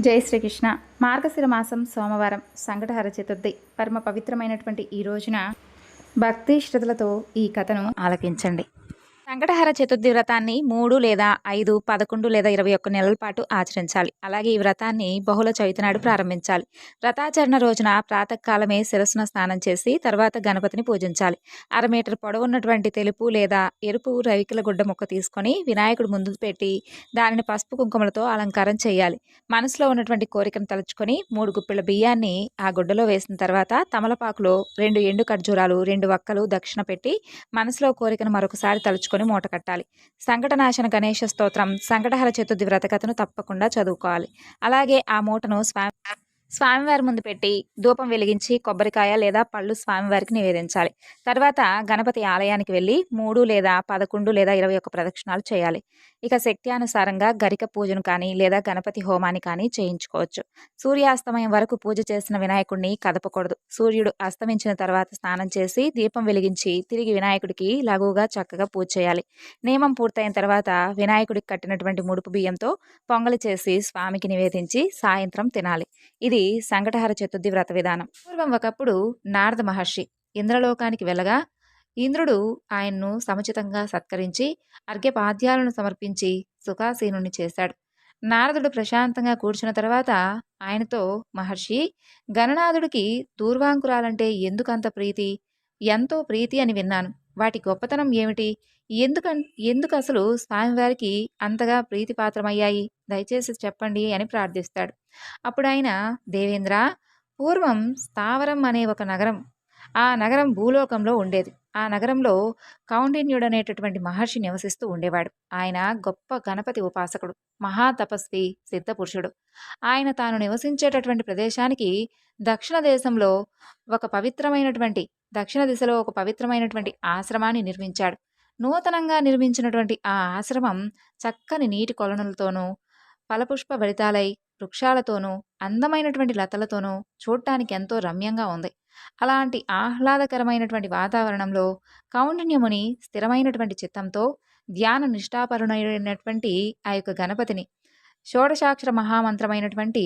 జై శ్రీకృష్ణ. మార్గశిర మాసం సోమవారం సంకటహర చతుర్థి. పరమ పవిత్రమైనటువంటి ఈ రోజున భక్తి శ్రద్ధలతో ఈ కథను ఆలకించండి సంకటహర చతుర్థి వ్రతాన్ని మూడు లేదా ఐదు పదకొండు లేదా ఇరవై ఒక్క నెలల పాటు ఆచరించాలి. అలాగే ఈ వ్రతాన్ని బహుళ చవితి నాడు ప్రారంభించాలి. వ్రతాచరణ రోజున ప్రాతకాలమే శిరస్సున స్నానం చేసి తర్వాత గణపతిని పూజించాలి. అర మీటర్ పొడవున్నటువంటి తెలుపు లేదా ఎరుపు రవికిల గుడ్డ ముక్క తీసుకొని వినాయకుడు ముందు పెట్టి దానిని పసుపు కుంకుమలతో అలంకారం చేయాలి. మనసులో ఉన్నటువంటి కోరికను తలుచుకొని మూడు గుప్పిళ్ళ బియ్యాన్ని ఆ గుడ్డలో వేసిన తర్వాత తమలపాకులో రెండు ఎండు ఖర్జూరాలు రెండు వక్కలు దక్షిణ పెట్టి మనసులో కోరికను మరొకసారి తలుచుకొని మూట కట్టాలి. సంకటనాశన గణేష స్తోత్రం సంకటహర చతుర్థి వ్రతకథను తప్పకుండా చదువుకోవాలి. అలాగే ఆ మూటను స్వామి స్వామివారి ముందు పెట్టి ధూపం వెలిగించి కొబ్బరికాయ లేదా పళ్ళు స్వామివారికి నివేదించాలి. తర్వాత గణపతి ఆలయానికి వెళ్ళి మూడు లేదా పదకొండు లేదా ఇరవై ఒక్క ప్రదక్షిణాలు చేయాలి. ఇక శక్త్యానుసారంగా గరిక పూజను కానీ లేదా గణపతి హోమాన్ని కానీ చేయించుకోవచ్చు. సూర్యాస్తమయం వరకు పూజ చేసిన వినాయకుడిని కదపకూడదు. సూర్యుడు అస్తమించిన తర్వాత స్నానం చేసి దీపం వెలిగించి తిరిగి వినాయకుడికి లఘువుగా చక్కగా పూజ చేయాలి. నియమం పూర్తయిన తర్వాత వినాయకుడికి కట్టినటువంటి ముడుపు బియ్యంతో పొంగలి చేసి స్వామికి నివేదించి సాయంత్రం తినాలి. ఇది సంకటహర చతుర్థి వ్రత విధానం. పూర్వం ఒకప్పుడు నారద మహర్షి ఇంద్రలోకానికి వెళ్ళగా ఇంద్రుడు ఆయన్ను సముచితంగా సత్కరించి అర్ఘ్యపాద్యాలను సమర్పించి సుఖాసీనుని చేశాడు. నారదుడు ప్రశాంతంగా కూర్చున్న తర్వాత ఆయనతో మహర్షి గణనాథుడికి దూర్వాంకురాలంటే ఎందుకంత ప్రీతి? ఎంతో ప్రీతి అని విన్నాను. వాటి గొప్పతనం ఏమిటి? ఎందుకన్ ఎందుకు అసలు స్వామివారికి అంతగా ప్రీతిపాత్రమయ్యాయి? దయచేసి చెప్పండి అని ప్రార్థిస్తాడు. అప్పుడు ఆయన దేవేంద్ర పూర్వం స్థావరం అనే ఒక నగరం. ఆ నగరం భూలోకంలో ఉండేది. ఆ నగరంలో కౌండిన్యుడు అనేటటువంటి మహర్షి నివసిస్తూ ఉండేవాడు. ఆయన గొప్ప గణపతి ఉపాసకుడు. మహాతపస్వి సిద్ధపురుషుడు ఆయన తాను నివసించేటటువంటి ప్రదేశానికి దక్షిణ దేశంలో ఒక పవిత్రమైనటువంటి దక్షిణ దిశలో ఒక పవిత్రమైనటువంటి ఆశ్రమాన్ని నిర్మించాడు. నూతనంగా నిర్మించినటువంటి ఆ ఆశ్రమం చక్కని నీటి కొలనులతోనూ ఫలపుష్ప భరితాలై వృక్షాలతోనూ అందమైనటువంటి లతలతోనూ చూడటానికి ఎంతో రమ్యంగా ఉంది. అలాంటి ఆహ్లాదకరమైనటువంటి వాతావరణంలో కౌండిన్యముని స్థిరమైనటువంటి చిత్తంతో ధ్యాన నిష్ఠాపరుణైనటువంటి ఆ యొక్క గణపతిని షోడశాక్షర మహామంత్రమైనటువంటి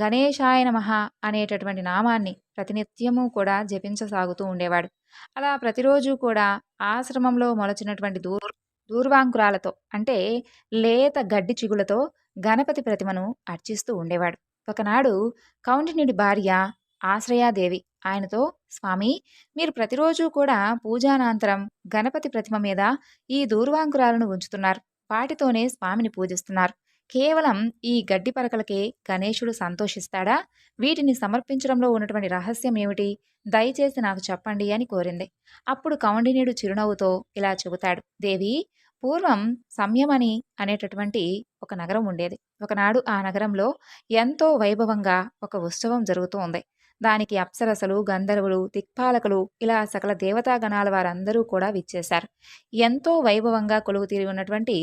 గణేశాయ నమః అనేటటువంటి నామాన్ని ప్రతినిత్యము కూడా జపించసాగుతూ ఉండేవాడు. అలా ప్రతిరోజు కూడా ఆశ్రమంలో మొలచినటువంటి దూర్ దూర్వాంకురాలతో అంటే లేత గడ్డి చిగులతో గణపతి ప్రతిమను అర్చిస్తూ ఉండేవాడు. ఒకనాడు కౌండినుడి భార్య ఆశ్రయాదేవి ఆయనతో స్వామి మీరు ప్రతిరోజు కూడా పూజానంతరం గణపతి ప్రతిమ మీద ఈ దూర్వాంకురాలను ఉంచుతున్నారు. వాటితోనే స్వామిని పూజిస్తున్నారు. కేవలం ఈ గడ్డి పరకలకే గణేశుడు సంతోషిస్తాడా? వీటిని సమర్పించడంలో ఉన్నటువంటి రహస్యం ఏమిటి? దయచేసి నాకు చెప్పండి అని కోరింది. అప్పుడు కౌండినీయుడు చిరునవ్వుతో ఇలా చెబుతాడు. దేవి పూర్వం సంయమని అనేటటువంటి ఒక నగరం ఉండేది. ఒకనాడు ఆ నగరంలో ఎంతో వైభవంగా ఒక ఉత్సవం జరుగుతూ ఉంది. దానికి అప్సరసలు గంధర్వులు దిక్పాలకులు ఇలా సకల దేవతాగణాల వారందరూ కూడా విచ్చేశారు. ఎంతో వైభవంగా కొలువు తీరి ఉన్నటువంటి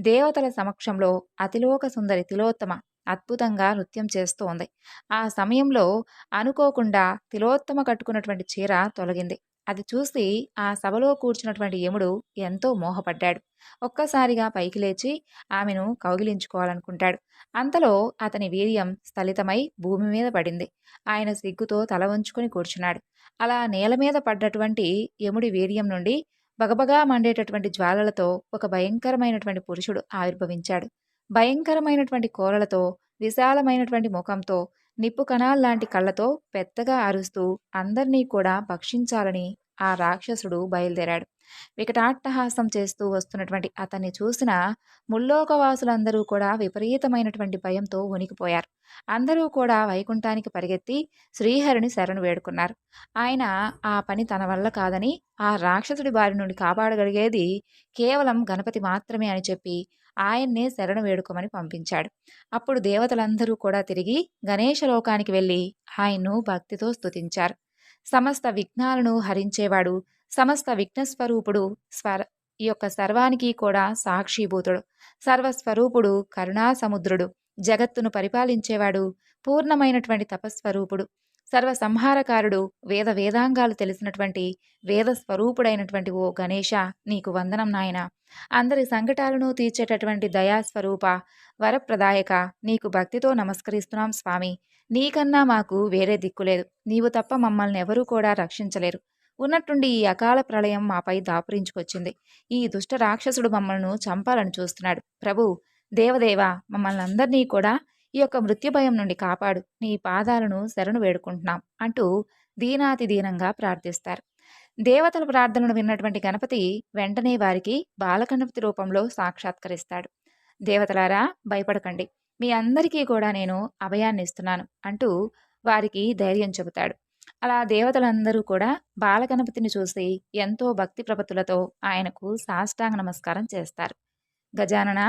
దేవతల సమక్షంలో అతిలోక సుందరి తిలోత్తమ అద్భుతంగా నృత్యం చేస్తూ ఉంది. ఆ సమయంలో అనుకోకుండా తిలోత్తమ కట్టుకున్నటువంటి చీర తొలగింది. అది చూసి ఆ సభలో కూర్చున్నటువంటి యముడు ఎంతో మోహపడ్డాడు. ఒక్కసారిగా పైకి లేచి ఆమెను కౌగిలించుకోవాలనుకుంటాడు. అంతలో అతని వీర్యం స్థలితమై భూమి మీద పడింది. ఆయన సిగ్గుతో తల వంచుకొని కూర్చున్నాడు. అలా నేల మీద పడ్డటువంటి యముడి వీర్యం నుండి బగబగా మండేటటువంటి జ్వాలలతో ఒక భయంకరమైనటువంటి పురుషుడు ఆవిర్భవించాడు. భయంకరమైనటువంటి కోరలతో విశాలమైనటువంటి ముఖంతో నిప్పు కణాల్లాంటి కళ్ళతో పెద్దగా అరుస్తూ అందర్నీ కూడా భక్షించాలని ఆ రాక్షసుడు బయలుదేరాడు. వికటాట్టహాసం చేస్తూ వస్తున్నటువంటి అతన్ని చూసిన ముల్లోకవాసులందరూ కూడా విపరీతమైనటువంటి భయంతో వణికిపోయారు. అందరూ కూడా వైకుంఠానికి పరిగెత్తి శ్రీహరిని శరణు వేడుకున్నారు. ఆయన ఆ పని తన వల్ల కాదని ఆ రాక్షసుడి బారి నుండి కాపాడగలిగేది కేవలం గణపతి మాత్రమే అని చెప్పి ఆయన్నే శరణు వేడుకోమని పంపించాడు. అప్పుడు దేవతలందరూ కూడా తిరిగి గణేష లోకానికి వెళ్ళి ఆయన్ను భక్తితో స్తుతించారు. సమస్త విఘ్నాలను హరించేవాడు సమస్త విఘ్నస్వరూపుడు స్వర ఈ యొక్క సర్వానికి కూడా సాక్షిభూతుడు. సర్వస్వరూపుడు కరుణా సముద్రుడు జగత్తును పరిపాలించేవాడు పూర్ణమైనటువంటి తపస్వరూపుడు. సర్వసంహారకారుడు వేద వేదాంగాలు తెలిసినటువంటి వేద స్వరూపుడైనటువంటి ఓ గణేష నీకు వందనం నాయన. అందరి సంకటాలను తీర్చేటటువంటి దయాస్వరూప వరప్రదాయక నీకు భక్తితో నమస్కరిస్తున్నాం స్వామి. నీకన్నా మాకు వేరే దిక్కులేదు నీవు తప్ప మమ్మల్ని ఎవరూ కూడా రక్షించలేరు. ఉన్నట్టుండి ఈ అకాల ప్రళయం మాపై దాపురించుకొచ్చింది. ఈ దుష్ట రాక్షసుడు మమ్మల్ని చంపాలని చూస్తున్నాడు. ప్రభు దేవదేవ మమ్మల్ని అందరినీ కూడా ఈ యొక్క మృత్యు భయం నుండి కాపాడు నీ పాదాలను శరణు వేడుకుంటున్నాం అంటూ దీనాతి దీనంగా ప్రార్థిస్తారు. దేవతల ప్రార్థనను విన్నటువంటి గణపతి వెంటనే వారికి బాలగణపతి రూపంలో సాక్షాత్కరిస్తాడు. దేవతలారా భయపడకండి. మీ అందరికీ కూడా నేను అభయాన్ని ఇస్తున్నాను అంటూ వారికి ధైర్యం చెబుతాడు. అలా దేవతలందరూ కూడా బాలగణపతిని చూసి ఎంతో భక్తి ప్రపత్తులతో ఆయనకు సాష్టాంగ నమస్కారం చేస్తారు. గజానన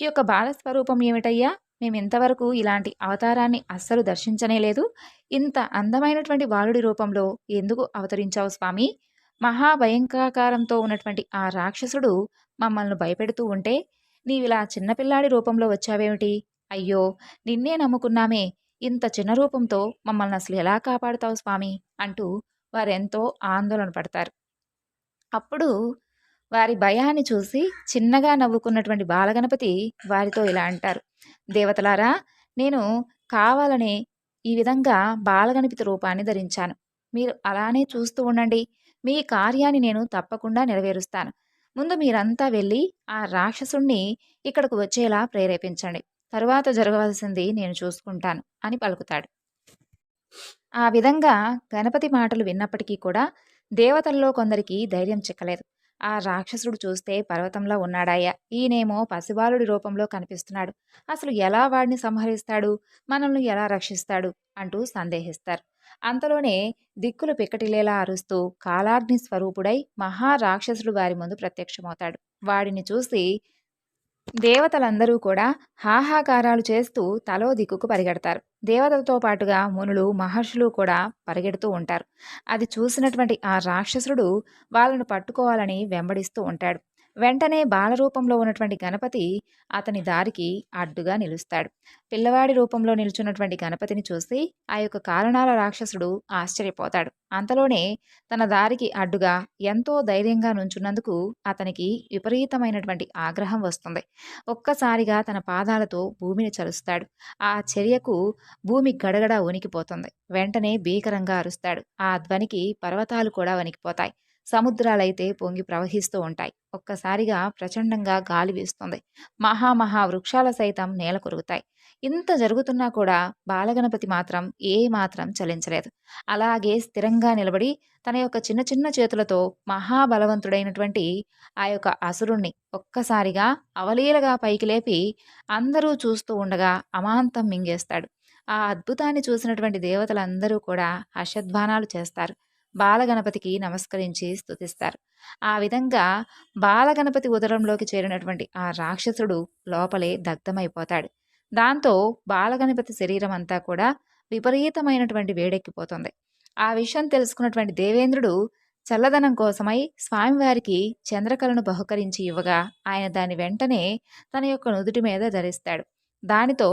ఈ యొక్క బాలస్వరూపం ఏమిటయ్యా? మేము ఇంతవరకు ఇలాంటి అవతారాన్ని అస్సలు దర్శించనే లేదు. ఇంత అందమైనటువంటి బాలుడి రూపంలో ఎందుకు అవతరించావు స్వామి? మహాభయంకరాకారంతో ఉన్నటువంటి ఆ రాక్షసుడు మమ్మల్ని భయపెడుతూ ఉంటే నీవిలా చిన్నపిల్లాడి రూపంలో వచ్చావేమిటి? అయ్యో నిన్నే నమ్ముకున్నామే. ఇంత చిన్న రూపంతో మమ్మల్ని అసలు ఎలా కాపాడుతావు స్వామి? అంటూ వారెంతో ఆందోళన పడతారు. అప్పుడు వారి భయాన్ని చూసి చిన్నగా నవ్వుకున్నటువంటి బాలగణపతి వారితో ఇలా అంటారు. దేవతలారా నేను కావాలని ఈ విధంగా బాలగణపతి రూపాన్ని ధరించాను. మీరు అలానే చూస్తూ ఉండండి. మీ కార్యాన్ని నేను తప్పకుండా నెరవేరుస్తాను. ముందు మీరంతా వెళ్ళి ఆ రాక్షసుణ్ణి ఇక్కడకు వచ్చేలా ప్రేరేపించండి. తరువాత జరగవలసింది నేను చూసుకుంటాను అని పలుకుతాడు. ఆ విధంగా గణపతి మాటలు విన్నప్పటికీ కూడా దేవతల్లో కొందరికి ధైర్యం చిక్కలేదు. ఆ రాక్షసుడు చూస్తే పర్వతంలో ఉన్నాడాయా ఈయనేమో పసిబాలుడి రూపంలో కనిపిస్తున్నాడు. అసలు ఎలా వాడిని సంహరిస్తాడు? మనల్ని ఎలా రక్షిస్తాడు? అంటూ సందేహిస్తారు. అంతలోనే దిక్కులు పిక్కటిలేలా అరుస్తూ కాలాగ్ని స్వరూపుడై మహారాక్షసుడు వారి ముందు ప్రత్యక్షమవుతాడు. వాడిని చూసి దేవతలందరూ కూడా హాహాకారాలు చేస్తూ తలో దిక్కుకు పరిగెడతారు. దేవతలతో పాటుగా మునులు మహర్షులు కూడా పరిగెడుతూ ఉంటారు. అది చూసినటువంటి ఆ రాక్షసుడు వాళ్ళను పట్టుకోవాలని వెంబడిస్తూ ఉంటాడు. వెంటనే బాలరూపంలో ఉన్నటువంటి గణపతి అతని దారికి అడ్డుగా నిలుస్తాడు. పిల్లవాడి రూపంలో నిల్చున్నటువంటి గణపతిని చూసి ఆ యొక్క కారణాల రాక్షసుడు ఆశ్చర్యపోతాడు. అంతలోనే తన దారికి అడ్డుగా ఎంతో ధైర్యంగా నుంచున్నందుకు అతనికి విపరీతమైనటువంటి ఆగ్రహం వస్తుంది. ఒక్కసారిగా తన పాదాలతో భూమిని చలుస్తాడు ఆ చర్యకు భూమి గడగడ వణికిపోతుంది. వెంటనే భీకరంగా అరుస్తాడు. ఆ ధ్వనికి పర్వతాలు కూడా వణికిపోతాయి. సముద్రాలైతే పొంగి ప్రవహిస్తూ ఉంటాయి. ఒక్కసారిగా ప్రచండంగా గాలి వీస్తుంది. మహామహా వృక్షాల సైతం నేల కొరుగుతాయి ఇంత జరుగుతున్నా కూడా బాలగణపతి మాత్రం ఏ మాత్రం చలించలేదు. అలాగే స్థిరంగా నిలబడి తన యొక్క చిన్న చిన్న చేతులతో మహాబలవంతుడైనటువంటి ఆ యొక్క అసురుణ్ణి ఒక్కసారిగా అవలీలగా పైకి లేపి అందరూ చూస్తూ ఉండగా అమాంతం మింగేస్తాడు. ఆ అద్భుతాన్ని చూసినటువంటి దేవతలందరూ కూడా హర్షధ్వానాలు చేస్తారు. బాలగణపతికి నమస్కరించి స్థుతిస్తారు ఆ విధంగా బాలగణపతి ఉదరంలోకి చేరినటువంటి ఆ రాక్షసుడు లోపలే దగ్ధమైపోతాడు. దాంతో బాలగణపతి శరీరం అంతా కూడా విపరీతమైనటువంటి వేడెక్కిపోతుంది. ఆ విషయం తెలుసుకున్నటువంటి దేవేంద్రుడు చల్లదనం కోసమై స్వామివారికి చంద్రకళను బహుకరించి ఇవ్వగా ఆయన దాని వెంటనే తన యొక్క నుదుటి మీద ధరిస్తాడు. దానితో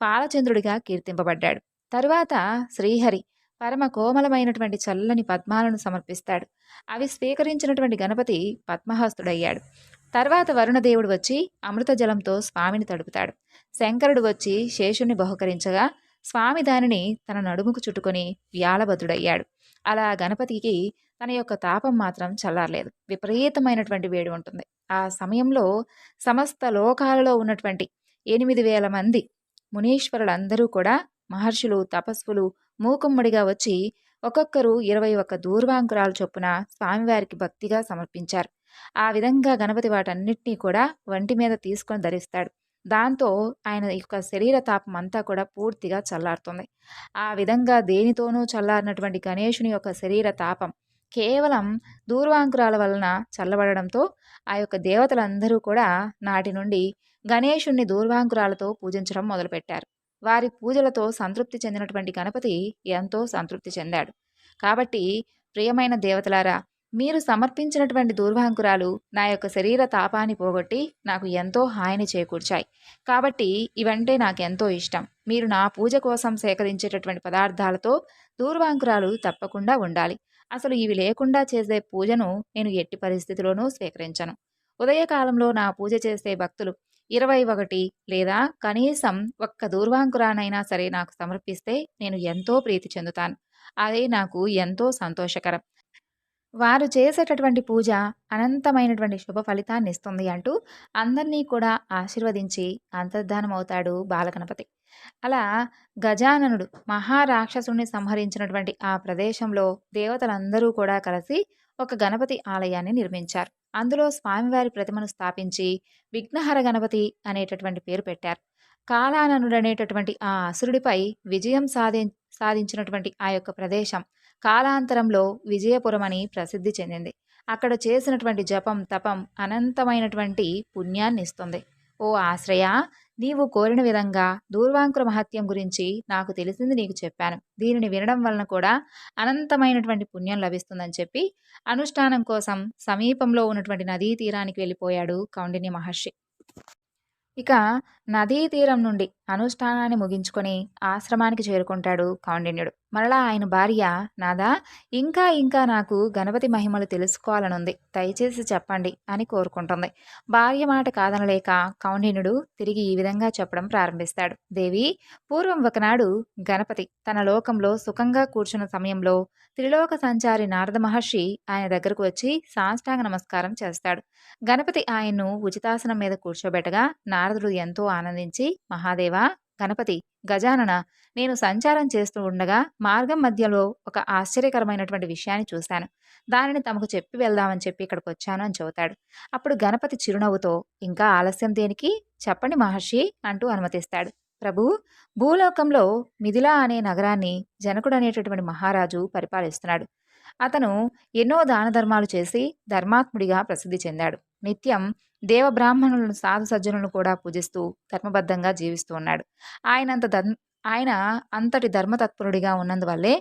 పాలచంద్రుడిగా కీర్తింపబడ్డాడు. తరువాత శ్రీహరి పరమ కోమలమైనటువంటి చల్లని పద్మాలను సమర్పిస్తాడు. అవి స్వీకరించినటువంటి గణపతి పద్మహస్తుడయ్యాడు. తర్వాత వరుణదేవుడు వచ్చి అమృత జలంతో స్వామిని తడుపుతాడు. శంకరుడు వచ్చి శేషుని బహుకరించగా స్వామి దానిని తన నడుముకు చుట్టుకొని వ్యాలభద్రుడయ్యాడు అలా గణపతికి తన యొక్క తాపం మాత్రం చల్లారలేదు. విపరీతమైనటువంటి వేడి ఉంటుంది. ఆ సమయంలో సమస్త లోకాలలో ఉన్నటువంటి ఎనిమిది వేల మంది మునీశ్వరులందరూ కూడా మహర్షులు తపస్సులు మూకుమ్మడిగా వచ్చి ఒక్కొక్కరు ఇరవై ఒక్క దూర్వాంకురాలు చొప్పున స్వామివారికి భక్తిగా సమర్పించారు. ఆ విధంగా గణపతి వాటన్నిటినీ కూడా వంటి మీద తీసుకొని ధరిస్తాడు. దాంతో ఆయన యొక్క శరీర తాపం అంతా కూడా పూర్తిగా చల్లారుతుంది. ఆ విధంగా దేనితోనూ చల్లారినటువంటి గణేషుని యొక్క శరీర తాపం కేవలం దూర్వాంకురాల వలన చల్లబడడంతో ఆ యొక్క దేవతలందరూ కూడా నాటి నుండి గణేషుణ్ణి దూర్వాంకురాలతో పూజించడం మొదలుపెట్టారు. వారి పూజలతో సంతృప్తి చెందినటువంటి గణపతి ఎంతో సంతృప్తి చెందాడు. కాబట్టి ప్రియమైన దేవతలారా మీరు సమర్పించినటువంటి దూర్వాంకురాలు నా యొక్క శరీర తాపాన్ని పోగొట్టి నాకు ఎంతో హాయిని చేకూర్చాయి. కాబట్టి ఇవంటే నాకెంతో ఇష్టం. మీరు నా పూజ కోసం సేకరించేటటువంటి పదార్థాలతో దూర్వాంకురాలు తప్పకుండా ఉండాలి. అసలు ఇవి లేకుండా చేసే పూజను నేను ఎట్టి పరిస్థితిలోనూ స్వీకరించను ఉదయకాలంలో నా పూజ చేసే భక్తులు ఇరవై ఒకటి లేదా కనీసం ఒక్క దూర్వాంకురానైనా సరే నాకు సమర్పిస్తే నేను ఎంతో ప్రీతి చెందుతాను. అదే నాకు ఎంతో సంతోషకరం. వారు చేసేటటువంటి పూజ అనంతమైనటువంటి శుభ ఫలితాన్ని ఇస్తుంది అంటూ అందరినీ కూడా ఆశీర్వదించి అంతర్ధానమవుతాడు బాలగణపతి. అలా గజాననుడు మహారాక్షసుని సంహరించినటువంటి ఆ ప్రదేశంలో దేవతలందరూ కూడా కలిసి ఒక గణపతి ఆలయాన్ని నిర్మించారు. అందులో స్వామివారి ప్రతిమను స్థాపించి విఘ్నహర గణపతి అనేటటువంటి పేరు పెట్టారు. కాలాననుడు అనేటటువంటి ఆ అసురుడిపై విజయం సాధి సాధించినటువంటి ఆ యొక్క ప్రదేశం కాలాంతరంలో విజయపురం అని ప్రసిద్ధి చెందింది. అక్కడ చేసినటువంటి జపం తపం అనంతమైనటువంటి పుణ్యాన్ని ఇస్తుంది ఓ ఆశ్రయ నీవు కోరిన విధంగా దూర్వాంకుర మహత్యం గురించి నాకు తెలిసింది నీకు చెప్పాను. దీనిని వినడం వలన కూడా అనంతమైనటువంటి పుణ్యం లభిస్తుందని చెప్పి అనుష్ఠానం కోసం సమీపంలో ఉన్నటువంటి నదీ తీరానికి వెళ్ళిపోయాడు కౌండిన్య మహర్షి. ఇక నదీ తీరం నుండి అనుష్ఠానాన్ని ముగించుకొని ఆశ్రమానికి చేరుకుంటాడు కౌండిన్యుడు. మరలా ఆయన భార్య నాదా ఇంకా ఇంకా నాకు గణపతి మహిమలు తెలుసుకోవాలనుంది. దయచేసి చెప్పండి అని కోరుకుంటుంది. భార్య మాట కాదనలేక కౌండిన్యుడు తిరిగి ఈ విధంగా చెప్పడం ప్రారంభిస్తాడు. దేవి పూర్వం ఒకనాడు గణపతి తన లోకంలో సుఖంగా కూర్చున్న సమయంలో త్రిలోక సంచారి నారద మహర్షి ఆయన దగ్గరకు వచ్చి సాష్టాంగ నమస్కారం చేస్తాడు. గణపతి ఆయన్ను ఉచితాసనం మీద కూర్చోబెట్టగా నారదుడు ఎంతో ఆనందించి మహాదేవ గణపతి గజానన నేను సంచారం చేస్తూ ఉండగా మార్గం మధ్యలో ఒక ఆశ్చర్యకరమైనటువంటి విషయాన్ని చూశాను. దానిని తమకు చెప్పి వెళ్దామని చెప్పి ఇక్కడికి వచ్చాను అని చెబుతాడు. అప్పుడు గణపతి చిరునవ్వుతో ఇంకా ఆలస్యం దేనికి? చెప్పండి మహర్షి అంటూ అనుమతిస్తాడు. ప్రభు భూలోకంలో మిథిలా అనే నగరాన్ని జనకుడు అనేటటువంటి మహారాజు పరిపాలిస్తున్నాడు. అతను ఎన్నో దాన ధర్మాలు చేసి ధర్మాత్ముడిగా ప్రసిద్ధి చెందాడు. నిత్యం దేవబ్రాహ్మణులను సాధు సజ్జనులను కూడా పూజిస్తూ ధర్మబద్ధంగా జీవిస్తూ ఉన్నాడు. ఆయనంత ధర్మ ఆయన అంతటి ధర్మతత్పరుడిగా ఉన్నందువల్లే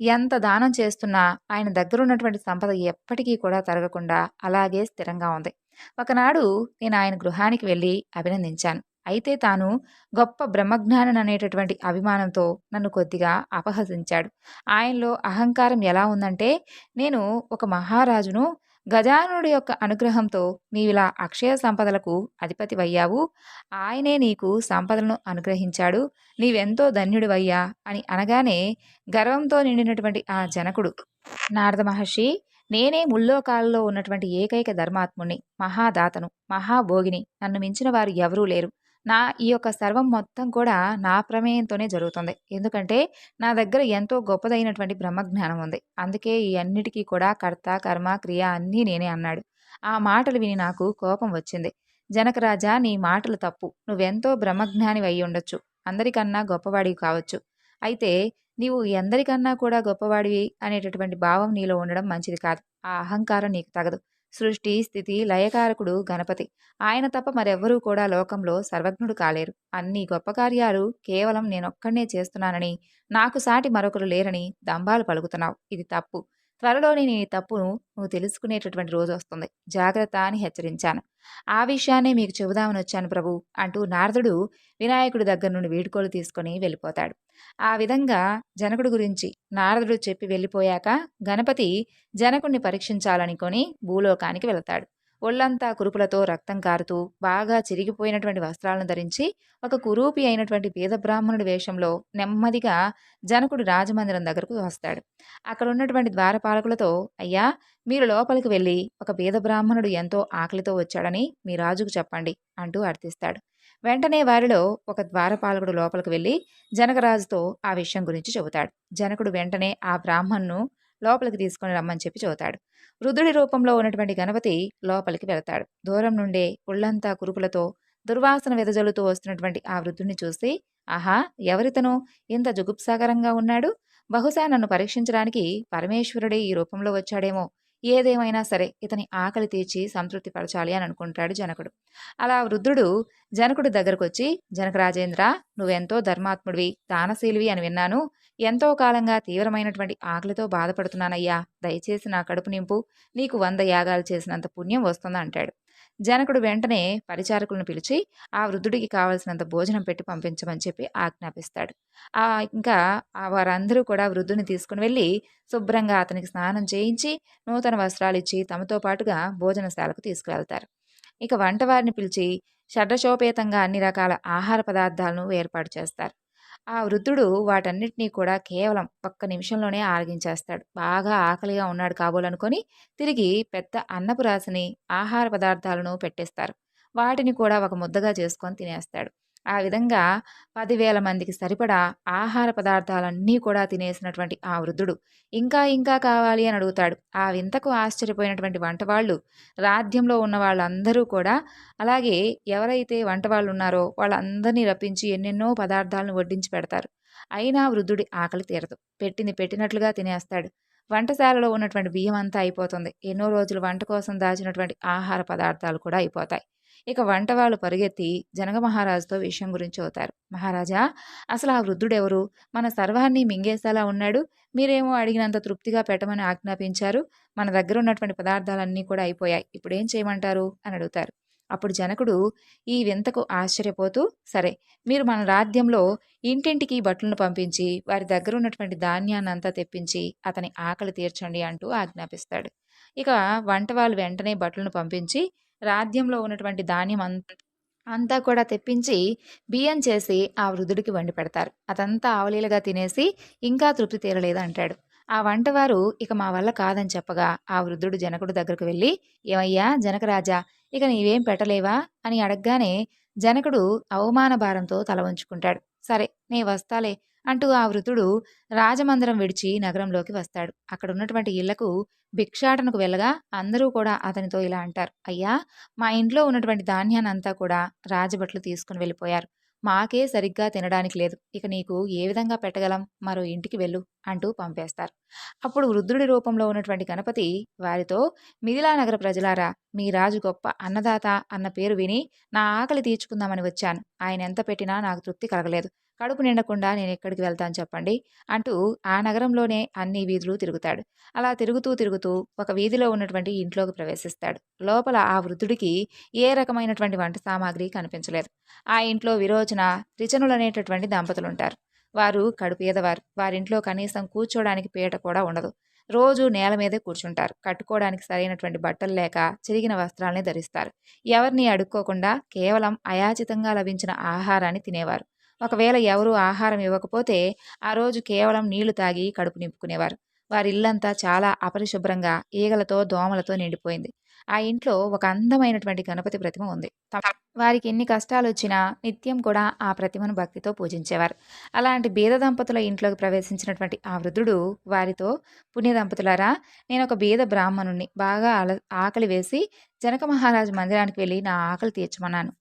ఎంత దానం చేస్తున్నా ఆయన దగ్గర ఉన్నటువంటి సంపద ఎప్పటికీ కూడా తరగకుండా అలాగే స్థిరంగా ఉంది. ఒకనాడు నేను ఆయన గృహానికి వెళ్ళి అభినందించాను. అయితే తాను గొప్ప బ్రహ్మజ్ఞానం అనేటటువంటి అభిమానంతో నన్ను కొద్దిగా అపహసించాడు. ఆయనలో అహంకారం ఎలా ఉందంటే నేను ఒక మహారాజును గజానుడి యొక్క అనుగ్రహంతో నీవిలా అక్షయ సంపదలకు అధిపతివయ్యావు. ఆయనే నీకు సంపదలను అనుగ్రహించాడు. నీవెంతో ధన్యుడివయ్యా అని అనగానే గర్వంతో నిండినటువంటి ఆ జనకుడు నారద మహర్షి నేనే ముల్లోకాలలో ఉన్నటువంటి ఏకైక ధర్మాత్ముణ్ణి మహాదాతను మహాభోగిని. నన్ను మించిన వారు ఎవరూ లేరు. నా ఈ యొక్క సర్వం మొత్తం కూడా నా ప్రమేయంతోనే జరుగుతుంది. ఎందుకంటే నా దగ్గర ఎంతో గొప్పదైనటువంటి బ్రహ్మజ్ఞానం ఉంది. అందుకే ఈ అన్నిటికీ కూడా కర్త కర్మ క్రియ అన్నీ నేనే అన్నాడు. ఆ మాటలు విని నాకు కోపం వచ్చింది. జనకరాజా నీ మాటలు తప్పు. నువ్వెంతో బ్రహ్మజ్ఞాని అయి ఉండొచ్చు. అందరికన్నా గొప్పవాడివి కావచ్చు. అయితే నీవు ఎందరికన్నా కూడా గొప్పవాడివి అనేటటువంటి భావం నీలో ఉండడం మంచిది కాదు. ఆ అహంకారం నీకు తగదు. సృష్టి స్థితి లయకారకుడు గణపతి. ఆయన తప్ప మరెవ్వరూ కూడా లోకంలో సర్వజ్ఞుడు కాలేరు. అన్ని గొప్ప కార్యాలు కేవలం నేనొక్కడనే చేస్తున్నానని నాకు సాటి మరొకరు లేరని దంభాలు పలుకుతున్నావు. ఇది తప్పు. త్వరలోనే నీ తప్పును నువ్వు తెలుసుకునేటటువంటి రోజు వస్తుంది. జాగ్రత్త అని హెచ్చరించాను. ఆ విషయాన్నే మీకు చెబుదామని వచ్చాను ప్రభు అంటూ నారదుడు వినాయకుడి దగ్గర నుండి వీడుకోలు తీసుకొని వెళ్ళిపోతాడు. ఆ విధంగా జనకుడు గురించి నారదుడు చెప్పి వెళ్ళిపోయాక గణపతి జనకుడిని పరీక్షించాలనుకొని భూలోకానికి వెళతాడు. ఒళ్ళంతా కురుపులతో రక్తం కారుతూ బాగా చిరిగిపోయినటువంటి వస్త్రాలను ధరించి ఒక కురూపి అయినటువంటి పేద బ్రాహ్మణుడి వేషంలో నెమ్మదిగా జనకుడు రాజమందిరం దగ్గరకు వస్తాడు. అక్కడ ఉన్నటువంటి ద్వారపాలకులతో అయ్యా మీరు లోపలికి వెళ్ళి ఒక పేద బ్రాహ్మణుడు ఎంతో ఆకలితో వచ్చాడని మీ రాజుకు చెప్పండి అంటూ అర్థిస్తాడు. వెంటనే వారిలో ఒక ద్వారపాలకుడు లోపలికి వెళ్ళి జనకరాజుతో ఆ విషయం గురించి చెబుతాడు. జనకుడు వెంటనే ఆ బ్రాహ్మణ్ను లోపలికి తీసుకొని రమ్మని చెప్పి చెబుతాడు రుద్రుడి రూపంలో ఉన్నటువంటి గణపతి లోపలికి వెళతాడు. దూరం నుండే ఒళ్ళంతా కురుపులతో దుర్వాసన వెదజల్లుతూ వస్తున్నటువంటి ఆ వృద్ధుడిని చూసి ఆహా! ఎవరితను? ఇంత జుగుప్సాకరంగా ఉన్నాడు? బహుశా నన్ను పరీక్షించడానికి పరమేశ్వరుడే ఈ రూపంలో వచ్చాడేమో. ఏదేమైనా సరే ఇతని ఆకలి తీర్చి సంతృప్తి పరచాలి అని అనుకుంటాడు జనకుడు. అలా వృద్ధుడు జనకుడి దగ్గరకు వచ్చి జనక రాజేంద్ర నువ్వెంతో ధర్మాత్ముడివి దానశీలివి అని విన్నాను. ఎంతో కాలంగా తీవ్రమైనటువంటి ఆకలితో బాధపడుతున్నానయ్యా. దయచేసి నా కడుపు నింపు. నీకు వంద యాగాలు చేసినంత పుణ్యం వస్తుంది అంటాడు. జనకుడు వెంటనే పరిచారకులను పిలిచి ఆ వృద్ధుడికి కావలసినంత భోజనం పెట్టి పంపించమని చెప్పి ఆజ్ఞాపిస్తాడు. ఆ ఇంకా ఆ వారందరూ కూడా వృద్ధుని తీసుకుని వెళ్ళి శుభ్రంగా అతనికి స్నానం చేయించి నూతన వస్త్రాలు ఇచ్చి తమతో పాటుగా భోజనశాలకు తీసుకువెళ్తారు. ఇక వంటవారిని పిలిచి షడ్రశోపేతంగా అన్ని రకాల ఆహార పదార్థాలను ఏర్పాటు చేస్తారు. ఆ వృద్ధుడు వాటన్నిటినీ కూడా కేవలం ఒక్క నిమిషంలోనే ఆరగించేస్తాడు. బాగా ఆకలిగా ఉన్నాడు కాబోలనుకొని తిరిగి పెద్ద అన్నపు రాసిని ఆహార పదార్థాలను పెట్టేస్తారు. వాటిని కూడా ఒక ముద్దగా చేసుకొని తినేస్తాడు. ఆ విధంగా పదివేల మందికి సరిపడా ఆహార పదార్థాలన్నీ కూడా తినేసినటువంటి ఆ వృద్ధుడు. ఇంకా ఇంకా కావాలి అని అడుగుతాడు. ఆ వింతకు ఆశ్చర్యపోయినటువంటి వంటవాళ్ళు రాధ్యంలో ఉన్న వాళ్ళందరూ కూడా అలాగే ఎవరైతే వంటవాళ్ళు ఉన్నారో వాళ్ళందరినీ రప్పించి ఎన్నెన్నో పదార్థాలను వడ్డించి పెడతారు. అయినా వృద్ధుడి ఆకలి తీరదు. పెట్టింది పెట్టినట్లుగా తినేస్తాడు. వంటశాలలో ఉన్నటువంటి బియ్యం అంతా అయిపోతుంది. ఎన్నో రోజులు వంట కోసం దాచినటువంటి ఆహార పదార్థాలు కూడా అయిపోతాయి. ఇక వంట వాళ్ళు పరిగెత్తి జనగ మహారాజుతో విషయం గురించి అవుతారు మహారాజా అసలు ఆ వృద్ధుడెవరు? మన సర్వాన్ని మింగేసేలా ఉన్నాడు. మీరేమో అడిగినంత తృప్తిగా పెట్టమని ఆజ్ఞాపించారు. మన దగ్గర ఉన్నటువంటి పదార్థాలన్నీ కూడా అయిపోయాయి. ఇప్పుడు ఏం చేయమంటారు అని అడుగుతారు. అప్పుడు జనకుడు ఈ వింతకు ఆశ్చర్యపోతూ సరే మీరు మన రాజ్యంలో ఇంటింటికి బట్టలను పంపించి వారి దగ్గర ఉన్నటువంటి ధాన్యాన్ని అంతా తెప్పించి అతని ఆకలి తీర్చండి అంటూ ఆజ్ఞాపిస్తాడు. ఇక వంట వాళ్ళు వెంటనే బట్టలను పంపించి రాజ్యంలో ఉన్నటువంటి ధాన్యం అంత అంతా కూడా తెప్పించి బియ్యం చేసి ఆ వృద్ధుడికి వండి పెడతారు. అదంతా ఆవలీలుగా తినేసి ఇంకా తృప్తి తీరలేదు అంటాడు. ఆ వంటవారు ఇక మా వల్ల కాదని చెప్పగా ఆ వృద్ధుడు జనకుడు దగ్గరకు వెళ్ళి ఏమయ్యా జనకరాజా ఇక నీవేం పెట్టలేవా? అని అడగగానే జనకుడు అవమాన భారంతో తల ఉంచుకుంటాడు సరే నీ వస్తాలే అంటూ ఆ వృద్ధుడు రాజమందిరం విడిచి నగరంలోకి వస్తాడు. అక్కడ ఉన్నటువంటి ఇళ్ళకు భిక్షాటనకు వెళ్ళగా అందరూ కూడా అతనితో ఇలా అంటారు. అయ్యా మా ఇంట్లో ఉన్నటువంటి ధాన్యాన్ని అంతా కూడా రాజభట్లు తీసుకుని వెళ్ళిపోయారు. మాకే సరిగ్గా తినడానికి లేదు. ఇక నీకు ఏ విధంగా పెట్టగలం? మరో ఇంటికి వెళ్ళు అంటూ పంపేస్తారు. అప్పుడు వృద్ధుడి రూపంలో ఉన్నటువంటి గణపతి వారితో మిథిలా నగర ప్రజలారా మీ రాజు గొప్ప అన్నదాత అన్న పేరు విని నా ఆకలి తీర్చుకుందామని వచ్చాను. ఆయన ఎంత పెట్టినా నాకు తృప్తి కలగలేదు. కడుపు నిండకుండా నేను ఎక్కడికి వెళ్తాను చెప్పండి అంటూ ఆ నగరంలోనే అన్ని వీధులు తిరుగుతాడు. అలా తిరుగుతూ తిరుగుతూ ఒక వీధిలో ఉన్నటువంటి ఇంట్లోకి ప్రవేశిస్తాడు. లోపల ఆ వృద్ధుడికి ఏ రకమైనటువంటి వంట సామాగ్రి కనిపించలేదు. ఆ ఇంట్లో విరోచన త్రిచనులు అనేటటువంటి దంపతులు ఉంటారు వారు కడుపేదవారు వారింట్లో కనీసం కూర్చోడానికి పీట కూడా ఉండదు. రోజు నేల మీదే కూర్చుంటారు. కట్టుకోవడానికి సరైనటువంటి బట్టలు లేక చిరిగిన వస్త్రాలని ధరిస్తారు. ఎవరిని అడుక్కోకుండా కేవలం అయాచితంగా లభించిన ఆహారాన్ని తినేవారు. ఒకవేళ ఎవరూ ఆహారం ఇవ్వకపోతే ఆ రోజు కేవలం నీళ్ళు తాగి కడుపు నింపుకునేవారు. వారి ఇల్లంతా చాలా అపరిశుభ్రంగా ఈగలతో దోమలతో నిండిపోయింది. ఆ ఇంట్లో ఒక అందమైనటువంటి గణపతి ప్రతిమ ఉంది. వారికి ఎన్ని కష్టాలు వచ్చినా నిత్యం కూడా ఆ ప్రతిమను భక్తితో పూజించేవారు. అలాంటి బీద దంపతుల ఇంట్లోకి ప్రవేశించినటువంటి ఆ వృద్ధుడు వారితో పుణ్య దంపతులారా నేను ఒక బీద బ్రాహ్మణుణ్ణి. బాగా ఆకలి వేసి జనక మహారాజు మందిరానికి వెళ్ళి నా ఆకలి తీర్చమన్నాను.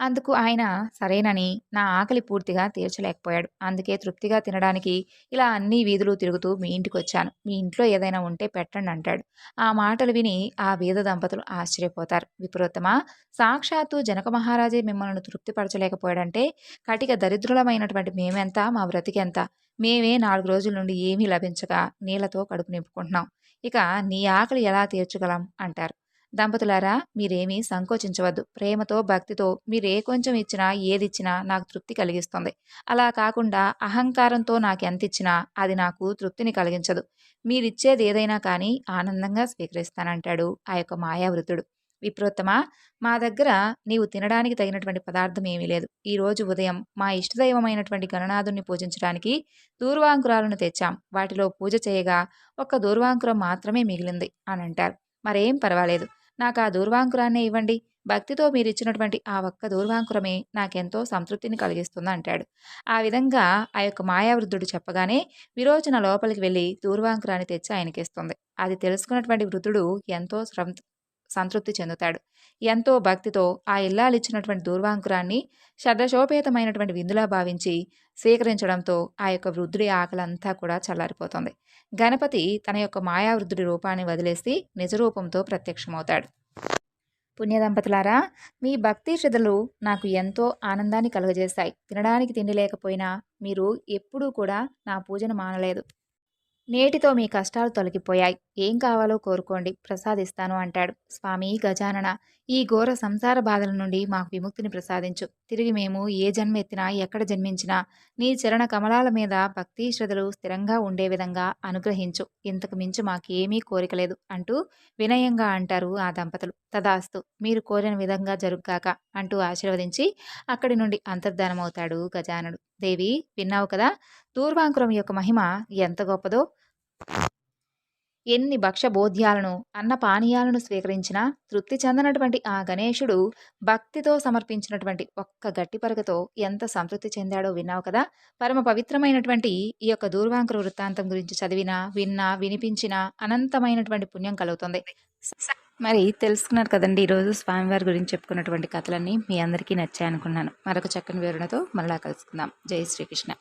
అందుకు ఆయన సరేనని నా ఆకలి పూర్తిగా తీర్చలేకపోయాడు. అందుకే తృప్తిగా తినడానికి ఇలా అన్ని వీధులు తిరుగుతూ మీ ఇంటికి వచ్చాను మీ ఇంట్లో ఏదైనా ఉంటే పెట్టండి అంటాడు. ఆ మాటలు విని ఆ వీధ దంపతులు ఆశ్చర్యపోతారు. విపరీతమా! సాక్షాత్తు జనక మహారాజే మిమ్మల్ని తృప్తిపరచలేకపోయాడంటే కటిక దరిద్రులమైనటువంటి మేమెంత మా బ్రతికెంత? మేమే నాలుగు రోజుల నుండి ఏమీ లభించక నీళ్ళతో కడుపు నింపుకుంటున్నాం. ఇక నీ ఆకలి ఎలా తీర్చగలం అంటారు. దంపతులారా మీరేమీ సంకోచించవద్దు. ప్రేమతో భక్తితో మీరే కొంచెం ఇచ్చినా ఏదిచ్చినా నాకు తృప్తి కలిగిస్తుంది. అలా కాకుండా అహంకారంతో నాకు ఎంత ఇచ్చినా అది నాకు తృప్తిని కలిగించదు. మీరిచ్చేది ఏదైనా కానీ ఆనందంగా స్వీకరిస్తానంటాడు ఆ యొక్క మాయావృతుడు. విప్రోత్తమ మా దగ్గర నీవు తినడానికి తగినటువంటి పదార్థం ఏమీ లేదు. ఈరోజు ఉదయం మా ఇష్టదైవమైనటువంటి గణనాథుని పూజించడానికి దూర్వాంకురాలను తెచ్చాం. వాటిలో పూజ చేయగా ఒక్క దూర్వాంకురం మాత్రమే మిగిలింది అని అంటారు మరేం పర్వాలేదు. నాకు ఆ దూర్వాంకురాన్నే ఇవ్వండి. భక్తితో మీరు ఇచ్చినటువంటి ఆ ఒక్క దూర్వాంకురమే నాకెంతో సంతృప్తిని కలిగిస్తుంది అంటాడు. ఆ విధంగా ఆ యొక్క మాయావృద్ధుడు చెప్పగానే విరోచన లోపలికి వెళ్ళి దూర్వాంకురాన్ని తెచ్చి ఆయనకిస్తుంది. అది తెలుసుకున్నటువంటి వృద్ధుడు ఎంతో సంతృప్తి చెందుతాడు. ఎంతో భక్తితో ఆ ఇల్లాలిచ్చినటువంటి దూర్వాంకురాన్ని శ్రద్ధశోపేతమైనటువంటి విందులా భావించి స్వీకరించడంతో ఆ యొక్క వృద్ధుడి ఆకలంతా కూడా చల్లారిపోతుంది. గణపతి తన యొక్క మాయావృద్ధుడి రూపాన్ని వదిలేసి నిజరూపంతో ప్రత్యక్షమవుతాడు. పుణ్యదంపతులారా మీ భక్తి శ్రద్ధలు నాకు ఎంతో ఆనందాన్ని కలుగజేస్తాయి. తినడానికి తిండి లేకపోయినా మీరు ఎప్పుడూ కూడా నా పూజను మానలేదు. నేటితో మీ కష్టాలు తొలగిపోయాయి. ఏం కావాలో కోరుకోండి ప్రసాదిస్తాను అంటాడు. స్వామి గజానన ఈ ఘోర సంసార బాధల నుండి మాకు విముక్తిని ప్రసాదించు. తిరిగి మేము ఏ జన్మ ఎత్తినా ఎక్కడ జన్మించినా నీ చరణ కమలాల మీద భక్తి శ్రద్ధలు స్థిరంగా ఉండే విధంగా అనుగ్రహించు. ఇంతకు మించి మాకేమీ కోరిక లేదు అంటూ వినయంగా అంటారు ఆ దంపతులు. తదాస్తు మీరు కోరిన విధంగా జరుగ్గాక అంటూ ఆశీర్వదించి అక్కడి నుండి అంతర్ధానమవుతాడు గజానుడు దేవి విన్నావు కదా దూర్వాంకురం యొక్క మహిమ ఎంత గొప్పదో. ఎన్ని భక్ష్యబోధ్యాలను అన్న పానీయాలను స్వీకరించినా తృప్తి చెందనటువంటి ఆ గణేశుడు భక్తితో సమర్పించినటువంటి ఒక్క గట్టి పరగతో ఎంత సంతృప్తి చెందాడో విన్నావు కదా? పరమ పవిత్రమైనటువంటి ఈ యొక్క దూర్వాంకుర వృత్తాంతం గురించి చదివినా విన్నా వినిపించినా అనంతమైనటువంటి పుణ్యం కలుగుతుంది. మరి తెలుసుకున్నారు కదండి ఈరోజు స్వామివారి గురించి చెప్పుకున్నటువంటి కథలన్నీ మీ అందరికీ నచ్చాయనుకున్నాను. మరొక చక్కని వివరణతో మరలా కలుసుకుందాం. జై శ్రీకృష్ణ.